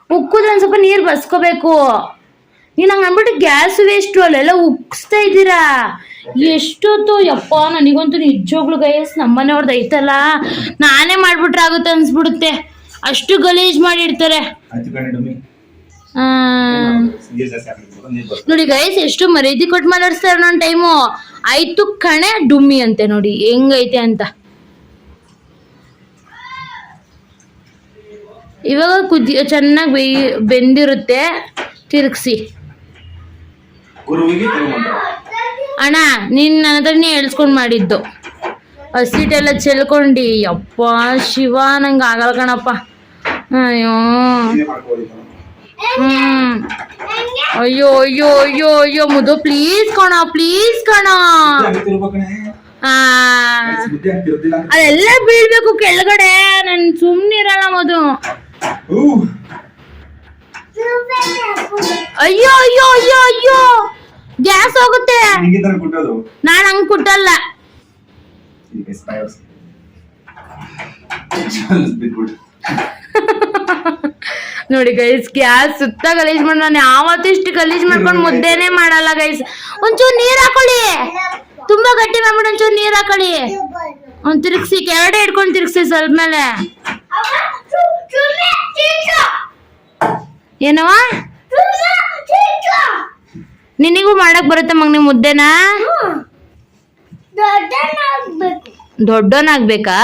ಉಕ್ಕುದ್ರೆ ಒಂದು ಸ್ವಲ್ಪ ನೀರು ಬಸ್ಕೋಬೇಕು. ನೀನ್ ಹಂಗೆ ಅಂದ್ಬಿಟ್ಟು ಗ್ಯಾಸ್ ವೇಸ್ಟ್ ಅಲ್ಲೆಲ್ಲ ಉಕ್ಸ್ತಾ ಇದ್ದೀರಾ? ಎಷ್ಟೊತ್ತು ಯಪ್ಪ ನನಗಂತೂ ನಿಜವಾಗ್ಲು ಗೈಸ್ ನಮ್ಮನೆಯವ್ರದ್ದು ಐತಲ್ಲ? ನಾನೇ ಮಾಡ್ಬಿಟ್ರೆ ಆಗುತ್ತೆ ಅನ್ಸ್ಬಿಡುತ್ತೆ. ಅಷ್ಟು ಗಲೀಜ್ ಮಾಡಿರ್ತಾರೆ. ನೋಡಿ ಗೈಸ್ ಎಷ್ಟು ಮರೀದಿ ಕೊಟ್ಟು ಮಾತಾಡ್ಸ್ತಾರೆ ನನ್ನ ಟೈಮು ಆಯ್ತು ಕಣೆ ಡುಮ್ಮಿ ಅಂತೆ ನೋಡಿ ಹೆಂಗೈತೆ ಅಂತ. ಇವಾಗ ಕುದಿ ಚೆನ್ನಾಗಿ ಬೇಯ್ ಬೆಂದಿರುತ್ತೆ. ತಿರುಗಿಸಿ. ಅಣ್ಣ ನೀನು ನನ್ನ ಹತ್ರನೇ ಹೇಳ್ಸ್ಕೊಂಡು ಮಾಡಿದ್ದು. ಹಸಿಟೆಲ್ಲ ಚೆಲ್ಕೊಂಡು. ಯಪ್ಪ ಶಿವ ನಂಗೆ ಆಗಲ್ಲ ಕಣಪ್ಪ. ಅಯ್ಯೋ. ಹ್ಮ್. ಅಯ್ಯೋ ಅಯ್ಯೋ ಅಯ್ಯೋ ಅಯ್ಯೋ ಮುದು ಪ್ಲೀಸ್ ಕಣ ಪ್ಲೀಸ್ ಕಣ. ಅದೆಲ್ಲ ಬೀಳ್ಬೇಕು ಕೆಳಗಡೆ. ನಾನು ಸುಮ್ಮನಿರಲ್ಲ ಮದು ಅಯ್ಯೋ ಅಯ್ಯೋ ಅಯ್ಯೋ ಅಯ್ಯೋ. ಗ್ಯಾಸ್ ಹೋಗುತ್ತೆ. ನಾನು ಹಂಗ್ ಕುಟ್ಟಲ್ಲ. ನೋಡಿ ಗೈಸ್ ಗ್ಯಾಸ್ ಸುತ್ತ ಗಲೀಜ್ ಮಾಡಿ ನಾನು ಯಾವತ್ತೂ ಇಷ್ಟು ಗಲೀಜ್ ಮಾಡ್ಕೊಂಡು ಮುದ್ದೆನೆ ಮಾಡಲ್ಲ ಗೈಸ್ ಒಂಚೂರು ನೀರ್ ಹಾಕೊಳ್ಳಿ. ತುಂಬಾ ಗಟ್ಟಿ ಮಾಡ್ಬಿಟ್ಟು ಒಂಚೂರು ನೀರ್ ಹಾಕೊಳ್ಳಿ. ಒಂದ್ ತಿರುಗಿಸಿ ಎರಡೇ ಹಿಡ್ಕೊಂಡು ತಿರುಗಿಸಿ ಸ್ವಲ್ಪ ಮೇಲೆ. ಏನವ ನಿನಗೂ ಮಾಡಕ್ ಬರುತ್ತೆ ಮಗ್ ನಿಮ್ ಮುದ್ದೆನಾ? ದೊಡ್ಡನಾಗ್ಬೇಕು? ದೊಡ್ಡವನಾಗ್ಬೇಕಾ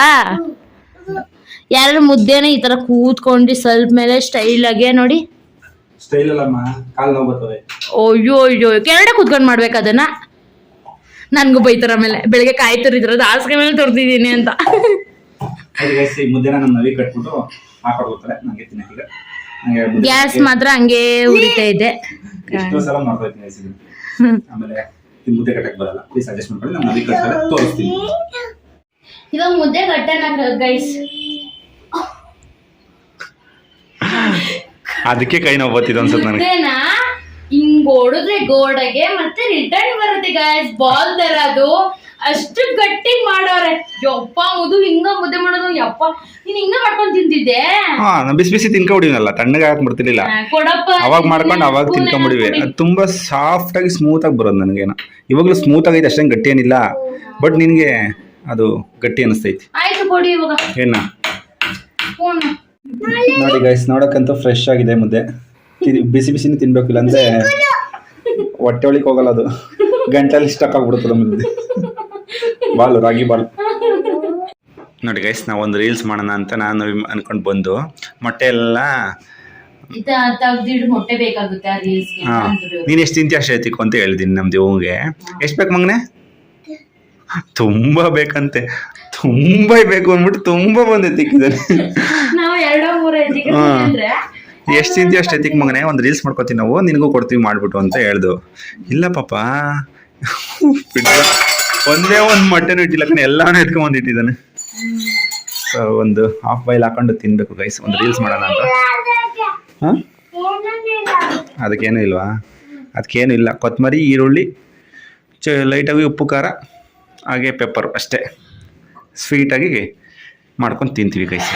ಯಾರು ಮುದ್ದೆನ ಈ ತರ ಕೂತ್ಕೊಂಡು ಸ್ವಲ್ಪ ಮೇಲೆ ಸ್ಟೈಲ್ ಆಗಿ ನೋಡಿ. ಅಯ್ಯೋ ಅಯ್ಯೋ ಕೆರಡೆ ಕೂತ್ಕೊಂಡು ಮಾಡ್ಬೇಕು ಅದನ್ನ. ನನ್ಗೂ ಬೈತಾರ ಆಮೇಲೆ. ಬೆಳಗ್ಗೆ ಕಾಯಿ ತುರಿದ್ರದ್ದು ಹಾಸಿಗೆ ಮೇಲೆ ತುರ್ದಿದ್ದೀನಿ ಅಂತ. ಅದು ಗೈಸ್ ಈ ಮುದ್ದೆನ ನಮ್ಮ ನವಿ ಕಟ್ಬಿಟ್ಟು ಹಾಕೊಡ್ಬೋತಾರೆ ನನಗೆ ತಿನ್ನಕ್ಕೆ ನನಗೆ ಮುದ್ದೆ ಗ್ಯಾಸ್ ಮಾತ್ರ ಹಂಗೆ ಉರಿತಾ ಇದೆ. ಎಷ್ಟೋ ಸಲ ಮಾಡ್ತಾ ಗೈಸ್ ಇದು ಆಮೇಲೆ ಈ ಮುದ್ದೆ ಕಟ್ಟಕ್ಕೆ ಬರಲ್ಲ. ಪ್ಲೀಸ್ ಅಡ್ಜಸ್ಟ್ ಮಾಡ್ಕೊಳ್ಳಿ. ನಮ್ಮ ನವಿ ಕಟ್ತಾರೆ. ತೋರಿಸ್ತೀನಿ. ಇವಾಗ ಮುದ್ದೆ ಗಟ್ಟನ ಗೈಸ್ ಅದಕ್ಕೆ ಕೈ ನೋವು ಬರ್ತಿದ್ದು ಅನ್ಸುತ್ತೆ ನನಗೆ. ಮುದ್ದೆನ? ಹಿಂಗ್ ಹೊಡೆದ್ರೆ ಗೋಡೆಗೆ ಮತ್ತೆ ರಿಟರ್ನ್ ಬರುತ್ತೆ ಗಾಯಸ್ ಬಾಲ್ ತರ ಅದು. ಅಷ್ಟು ಗಟ್ಟಿ ಮಾಡೋರೆ. ಯಪ್ಪ ಮುದು ಹಿಂಗ ಮುದ್ದೆ ಮಾಡೋದು ಯಪ್ಪ. ನೀನ್ ಹಿಂಗ ಮಾಡ್ಕೊಂಡ್ ತಿಂತಿದ್ದೆ? ಹಾ ನಾ ಬಿಸಿ ಬಿಸಿ ತಿನ್ಕೊಂಡಿದ್ನಲ್ಲ ತಣ್ಣಗೆ ಹಾಕ್ಬಿಡ್ತಿರ್ಲಿಲ್ಲ ಕೊಡಪ್ಪ. ಅವಾಗ ಮಾಡ್ಕೊಂಡು ಅವಾಗ ತಿನ್ಕೊಂಡ್ಬಿಡಿವಿ. ಅದು ತುಂಬಾ ಸಾಫ್ಟ್ ಆಗಿ ಸ್ಮೂತ್ ಆಗಿ ಬರೋದು ನನಗೇನ ಇವಾಗಲೂ ಸ್ಮೂತ್ ಆಗೈತೆ ಅಷ್ಟೇನು ಗಟ್ಟಿ ಏನಿಲ್ಲ. ಬಟ್ ನಿನಗೆ ಅದು ಗಟ್ಟಿ ಅನಿಸ್ತೈತಿ. ಆಯ್ತು ಕೊಡಿ ಇವಾಗ. ಏನ? ನೋಡಿ ಗೈಸ್ ನೋಡಕ್ಕಂತೂ ಫ್ರೆಶ್ ಆಗಿದೆ ಮುದ್ದೆ. ಬಿಸಿ ಬಿಸಿನೇ ತಿನ್ಬೇಕು ಇಲ್ಲಾಂದ್ರೆ ಹೊಟ್ಟೆ ಒಳಿಕ್ ಹೋಗಲ್ಲ ಅದು. ಗಂಟಲ್ಲಿ ಸ್ಟಕ್ ಆಗ್ಬಿಡುತ್ತದೆ ಮುಂದೆ. Ball ragi ball. ನೋಡಿ ಗೈಸ್ ನಾವು ಒಂದು ರೀಲ್ಸ್ ಮಾಡೋಣ ಅಂತ ನಾನು ಅನ್ಕೊಂಡು ಬಂದು ಮೊಟ್ಟೆ ಎಲ್ಲ ನೀನ್ ಮೊಟ್ಟೆ ಬೇಕಾಗುತ್ತೆ ಆ ರೀಲ್ಸ್ಗೆ ಹಾ. ನೀನು ಎಷ್ಟು ತಿಂತಿ ಅಷ್ಟು ಎತ್ತಿಕೊ ಅಂತ ಹೇಳಿದೀನಿ ನಮ್ ದೇವಂಗೆ ಎಷ್ಟು ಬೇಕು ಮಗನೆ? ತುಂಬಾ ಬೇಕಂತೆ. ತುಂಬಾ ಬೇಕು ಅಂದ್ಬಿಟ್ಟು ತುಂಬಾ ಬಂದೈತಿ ಎತ್ತಿಕ್ಕಿದ್ದಾನೆ ಎಷ್ಟು ತಿಂತೀಯ ಅಷ್ಟು ಎತ್ತಿಕ್ ಮಗನೆ, ಒಂದು ರೀಲ್ಸ್ ಮಾಡ್ಕೊತೀವಿ ನಾವು, ನಿನಗೂ ಕೊಡ್ತೀವಿ ಮಾಡ್ಬಿಟ್ಟು ಅಂತ ಹೇಳ್ದು. ಇಲ್ಲ ಪಾಪ. ಒಂದೇ ಒಂದು ಮೊಟ್ಟೆನೂ ಇಟ್ಟಿಲ್ಲ ಕಣೆ, ಎಲ್ಲಾನು ಎತ್ಕೊಂಡ್ ಇಟ್ಟಿದ್ದಾನೆ. ಒಂದು ಹಾಫ್ ಬೈಲ್ ಹಾಕೊಂಡು ತಿನ್ಬೇಕು ಗೈಸ್ ಒಂದು ರೀಲ್ಸ್ ಮಾಡೋಣ ಅಂತ. ಹಾಂ? ಅದಕ್ಕೇನು ಇಲ್ವಾ? ಅದಕ್ಕೇನು ಇಲ್ಲ. ಕೊತ್ತಂಬರಿ ಈರುಳ್ಳಿ, ಚ ಲೈಟಾಗಿ ಉಪ್ಪು, ಖಾರ, ಹಾಗೆ ಪೆಪ್ಪರ್ ಅಷ್ಟೇ. ಸ್ವೀಟಾಗಿ ಮಾಡ್ಕೊಂಡು ತಿಂತೀವಿ ಗೈಸ್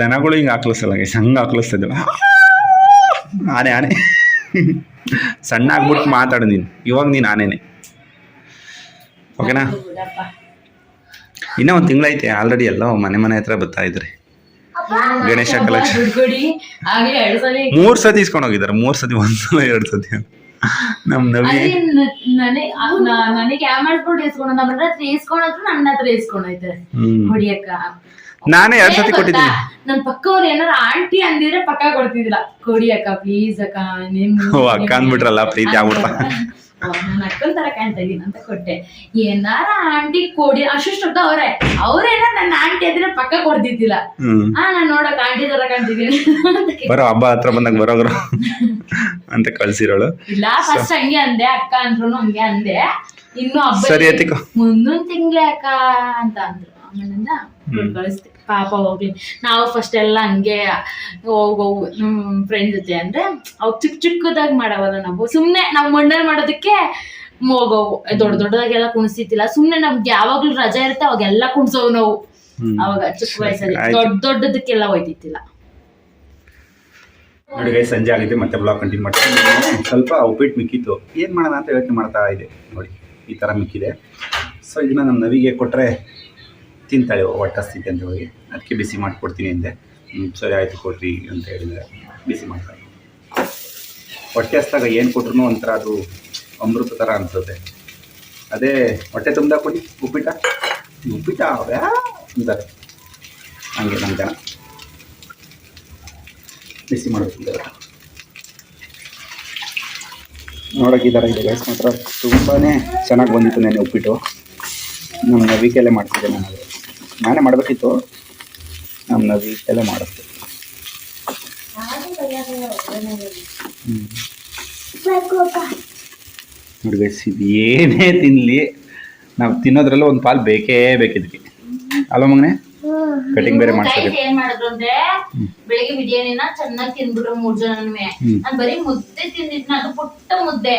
ದನಗಳು ಹಿಂಗೆ ಹಾಕ್ಲಿಸಲ್ಲ ಗೈಸ್ ಹಂಗೆ ಹಾಕ್ಲಿಸ್ತದೆ ಆನೆ ಆನೆ. ಸಣ್ಣ ಆಗ್ಬಿಟ್ಟು ಮಾತಾಡು ನೀನು. ಇವಾಗ ನೀನು ಆನೆನೆ. ಓಕೆನಾ. ಇನ್ನೂ ಒಂದು ತಿಂಗಳೈತೆ ಆಲ್ರೆಡಿ ಎಲ್ಲ ಮನೆ ಮನೆ ಹತ್ರ ಬರ್ತಾ ಇದ್ರಿ ಗಣೇಶ ಕಲೆಕ್ಷನ್ ಮೂರ್ ಸತಿ ಇಸ್ಕೊಂಡು ಹೋಗಿದ್ದಾರೆ. ಮೂರು ಸತಿ ಒಂದ್ಸಲ ಎರಡು ಸತಿ ನಮ್ ನವಿ ನನಗೆ ಇಸ್ಕೊಂಡು ನಮ್ಮ ಹತ್ರ ನನ್ನ ಹತ್ರ ಇಸ್ಕೊಂಡೈತೆ ಹೊಡಿಯಕ್ಕ. ನಾನೇ ಎರಡ್ ಸತಿ ಕೊಟ್ಟಿದ್ದೀನಿ. ನನ್ ಪಕ್ಕವ್ರು ಏನಾರ ಆಂಟಿ ಅಂದಿದ್ರೆ ಪಕ್ಕ ಕೊಡ್ತಿದ್ದಿಲ್ಲ. ಕೊಡಿ ಅಕ್ಕ ಪ್ಲೀಸ್ ಅಕ್ಕ ನಿಮ್ ಓ, ಅಕ್ಕ ಅಂದ್ಬಿಟ್ರಲ್ಲ, ಪ್ರೀತಿ ಆಗ್ಬಿಡ್ತ ನಾನು ಅಕ್ಕನ್ ತರ ಕಾಣ್ತಾ ಇದೀನಿ ಅಂತ ಕೊಟ್ಟೆ. ಏನಾರ ಆಂಟಿ ಕೊಡಿ ಅಷ್ಟು ಅವ್ರೆ. ಅವ್ರೇನ ನನ್ನ ಆಂಟಿ ಅಂದ್ರೆ ಪಕ್ಕ ಕೊಡ್ತಿದ್ದಿಲ್ಲ. ಆ ನಾನ್ ನೋಡಕ್ ಆಂಟಿ ತರ ಕಾಣ್ತಿದ್ದೀನಿ ಬರೋ ಹಬ್ಬ ಹತ್ರ ಬಂದಾಗ ಬರೋಗ್ರು ಅಂತ ಕಳ್ಸಿರೋಳು. ಇಲ್ಲ ಫಸ್ಟ್ ಹಂಗೆ ಅಂದೆ ಅಕ್ಕ ಅಂದ್ರು ಹಂಗೆ ಅಂದೆ. ಇನ್ನು ಹಬ್ಬ ಸರಿ ಮುಂದೊಂದ್ ತಿಂಗ್ಳೆ ಅಕ್ಕ ಅಂತ ಅಂದ್ರು. ಆಮೇಲಿಂದ ಕಳಿಸ್ದೆ. ಪಾಪ ಹೋಗ್ಲಿ ನಾವು ಫಸ್ಟ್ ಎಲ್ಲ ಹಂಗೆ ಹೋಗೋ ನಮ್ ಫ್ರೆಂಡ್ ಜೊತೆ ಅಂದ್ರೆ ಅವ್ ಚಿಕ್ಕ ಚಿಕ್ಕದಾಗಿ ಮಾಡವಲ್ಲ ನಾವು. ಸುಮ್ನೆ ನಾವು ಮಂಡಲ್ ಮಾಡೋದಕ್ಕೆ ಹೋಗೋವು ದೊಡ್ಡ ದೊಡ್ಡದಾಗೆಲ್ಲ ಕುಣಿಸ್ತಿದ್ದಿಲ್ಲ ಸುಮ್ನೆ ನಮ್ಗೆ ಯಾವಾಗ್ಲೂ ರಜಾ ಇರುತ್ತೆ ಅವಾಗೆಲ್ಲ ಕುಣಿಸೋವು ನಾವು. ಅವಾಗ ಚಿಕ್ಕ ವಯಸ್ಸಲ್ಲಿ. ದೊಡ್ಡ ದೊಡ್ಡದಕ್ಕೆಲ್ಲ ಹೋಯ್ತಿತ್ತಿಲ್ಲ ನೋಡಿ ಗೈ ಸಂಜೆ ಆಗಿದೆ ಮತ್ತೆ ಬ್ಲಾಗ್ ಕಂಟಿನ್ಯೂ ಮಾಡ್ತೀನಿ ಸ್ವಲ್ಪ ಉಪ್ಪಿಟ್ಟು ಮಿಕ್ಕಿತ್ತು. ಏನು ಮಾಡೋಣ ಅಂತ ಯೋಚನೆ ಮಾಡ್ತಾ ಇದೆ ನೋಡಿ ಈ ಥರ ಮಿಕ್ಕಿದೆ. ಸೊ ಇದನ್ನ ನಮ್ಮ ನವಿಗೆ ಕೊಟ್ಟರೆ ತಿಂತಾಳೆ ಹೊಟ್ಟೆ ಹಸ್ತಿದೆ ಅಂತ ಹೋಗಿ ಅದಕ್ಕೆ ಬಿಸಿ ಮಾಡಿಕೊಡ್ತೀನಿ ಅಂದೆ. ಸರಿ ಆಯಿತು ಕೊಡ್ರಿ ಅಂತ ಹೇಳಿದ್ರೆ ಬಿಸಿ ಮಾಡ್ತಾರೆ. ಹೊಟ್ಟೆ ಹಸ್ದಾಗ ಏನು ಕೊಟ್ರು ಒಂಥರ ಅದು ಅಮೃತ ಥರ ಅನಿಸುತ್ತೆ. ಅದೇ ಹೊಟ್ಟೆ ತುಂಬ ಕೊಡಿ, ಉಪ್ಪಿಟ್ಟ. ಉಪ್ಪಿಟ್ಟ ಅವ್ಯಾ ಅಂತಾರೆ. ಹಂಗೆ ನಮ್ಮ ಜನ. ಬಿಸಿ ಮಾಡಬೇಕು ನೋಡೋಕೆ ಈ ಥರ ಇದೆ ಗೈಸ್ ಮಾತ್ರ ತುಂಬಾ ಚೆನ್ನಾಗಿ ಬಂದಿತ್ತು ನೆನೆ ಉಪ್ಪಿಟ್ಟು. ನಮ್ಮ ನವಿಕೆಲ್ಲೇ ಮಾಡ್ತಿದ್ದೆ ನಾನು. ನಾನೇ ಮಾಡಬೇಕಿತ್ತು. ನಮ್ಮ ಎಲ್ಲ ಮಾಡುತ್ತೆ. ನೋಡಿ ಇದು ಏನೇ ತಿನ್ನಲಿ ನಾವು ತಿನ್ನೋದ್ರಲ್ಲೂ ಒಂದು ಪಾಲು ಬೇಕೇ ಬೇಕಿದ್ವಿ ಅಲ್ಲ ಮಗನೆ? ಕಟಿಂಗ್ ಬೇರೆ ಮಾಡ್ತಾರೆ ಏನ್ ಮಾಡಿದ್ರು ಅಂದ್ರೆ ಬೆಳಿಗ್ಗೆ ಬಿರಿಯಾನಿನ ಚೆನ್ನಾಗಿ ತಿಂದ್ಬಿಟ್ರು ಮೂರ್ ಜನನು ಹ್ಮ್. ನಾನ್ ಬರೀ ಮುದ್ದೆ ತಿಂದಿದ್ನ ಅದು ಪುಟ್ಟ ಮುದ್ದೆ.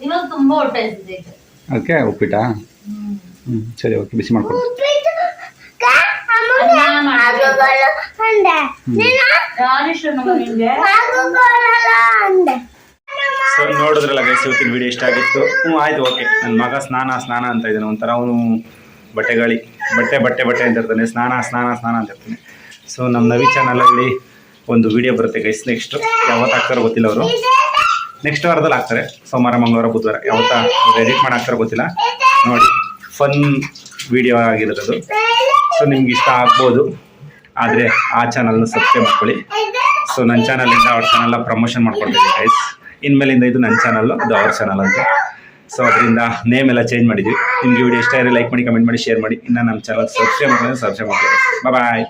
ಇವಾಗ ತುಂಬಾ ಹೊಟ್ಟೆ ಹಸಿದೈತೆ ಅದಕ್ಕೆ ಉಪ್ಪಿಟ್ಟ ಹ್ಮ್. ಹ್ಞೂ ಸರಿ ಓಕೆ ಬಿಸಿ ಮಾಡ್ಕೊಡ್ತೀನಿ ಸೊ ನೋಡಿದ್ರಲ್ಲ ಗೈಸ್ ಇವತ್ತಿನ ವಿಡಿಯೋ ಇಷ್ಟ ಆಗಿತ್ತು. ಹ್ಞೂ ಆಯ್ತು ಓಕೆ ನನ್ನ ಮಗ ಸ್ನಾನ ಸ್ನಾನ ಅಂತ ಇದ್ದಾನೆ. ಒಂಥರ ಅವನು ಬಟ್ಟೆಗಳಿ. ಬಟ್ಟೆ ಬಟ್ಟೆ ಬಟ್ಟೆ ಅಂತ ಇರ್ತಾನೆ. ಸ್ನಾನ ಸ್ನಾನ ಸ್ನಾನ ಅಂತ ಇರ್ತಾನೆ. ಸೊ ನಮ್ಮ ನವಿ ಚಾನಲಲ್ಲಿ ಒಂದು ವಿಡಿಯೋ ಬರುತ್ತೆ ಗೈಸ್ ನೆಕ್ಸ್ಟ್ ಯಾವತ್ತು ಹಾಕ್ತಾರೋ ಗೊತ್ತಿಲ್ಲ ಅವರು. ನೆಕ್ಸ್ಟ್ ವಾರದಲ್ಲಿ ಹಾಕ್ತಾರೆ. ಸೋಮವಾರ ಮಂಗಳವಾರ ಬುಧವಾರ. ಯಾವತ್ತ ಎಡಿಟ್ ಮಾಡಿ ಹಾಕ್ತಾರೋ ಗೊತ್ತಿಲ್ಲ. ನೋಡಿ ಫನ್ ವಿಡಿಯೋ ಆಗಿರೋದು ಅದು. ಸೊ, ನಿಮ್ಗೆ ಇಷ್ಟ ಆಗ್ಬೋದು. ಆದರೆ ಆ ಚಾನಲ್ನ ಸಬ್ಸ್ಕ್ರೈಬ್ ಮಾಡ್ಕೊಳ್ಳಿ. ಸೊ ನನ್ನ ಚಾನಲಿಂದ ಅವ್ರ ಚಾನಲ್ನ ಪ್ರಮೋಷನ್ ಮಾಡ್ಕೊಡ್ತೀನಿ ಗೈಸ್ ಇನ್ಮೇಲಿಂದ ಇದು ನನ್ನ ಚಾನಲ್ಲು ಅದು ಅವ್ರ ಚಾನಲ್ ಅಂತ. ಸೊ ಅದರಿಂದ ನೇಮ್ ಎಲ್ಲ ಚೇಂಜ್ ಮಾಡಿದ್ವಿ. ನಿಮಗೆ ವಿಡಿಯೋ ಇಷ್ಟ ಇದ್ರೆ ಲೈಕ್ ಮಾಡಿ ಕಮೆಂಟ್ ಮಾಡಿ ಶೇರ್ ಮಾಡಿ. ಇನ್ನು ನಮ್ಮ ಚಾನಲ್ ಸಬ್ಸ್ಕ್ರೈಬ್ ಮಾಡ್ಕೊಂಡು ಸಬ್ಸ್ಕ್ರೈಬ್ ಮಾಡ್ಕೊಳ್ಳಿ ಬಾಯ್